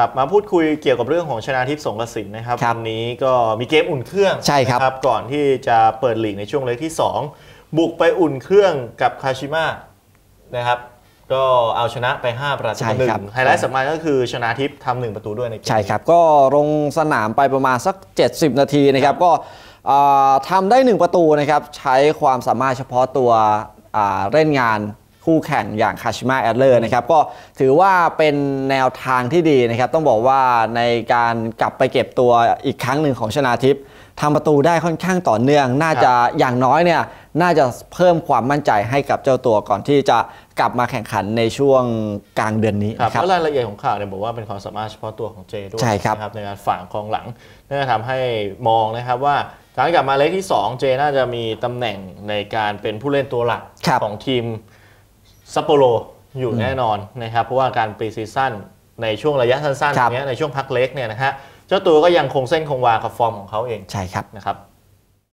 ครับมาพูดคุยเกี่ยวกับเรื่องของชนะทิพย์สงกระสินนะครับครับวันนี้ก็มีเกมอุ่นเครื่องใช่ครับ นะก่อนที่จะเปิดลีกในช่วงเล็กที่ 2 บุกไปอุ่นเครื่องกับคาชิมะนะครับ ก็เอาชนะไป 5 ประตูใช่ต่อหนึ่ครับ งไฮไลท์สำคัญก็คือชนะทิพย์ทำหนึ่งประตูด้วยในเกม ใช่ครับ ก็ลงสนามไปประมาณสัก 70 นาทีนะครับ ก็อ่าทำได้ 1 ประตูนะครับ ใช้ความสามารถเฉพาะตัวอ่าเล่นงาน คู่แข่งอย่างคาชิม a แอดเลอร์นะครับก็ถือว่าเป็นแนวทางที่ดีนะครับต้องบอกว่าในการกลับไปเก็บตัวอีกครั้งหนึ่งของชนาทิพย์ทำประตูได้ค่อนข้างต่อเนื่อง น่าจะอย่างน้อยเนี่ยน่าจะเพิ่มความมั่นใจให้กับเจ้าตัวก่อนที่จะกลับมาแข่งขันในช่วงกลางเดือนนี้ครับนะครับแล้วรายละเอียดของข่าวเนี่ยบอกว่าเป็นความสามารถเฉพาะตัวของเจด้วยใช่ครับนะในการฝังกองหลังนั่นก็ทำให้มองนะครับว่าการกลับมาเล็กที่ 2 เจน่าจะมีตำแหน่งในการเป็นผู้เล่นตัวหลักครับของทีม ซัปโปโรอยู่แน่นอนนะครับ เพราะว่าการปรีซีซั่นในช่วงระยะสั้นๆคอรับย่างเงี้ยในช่วงพักเล็กเนี่ยนะฮะเจ้าตัวก็ยังคงเส้นคงวากับฟอร์มของเขาเองใช่ครับนะครับ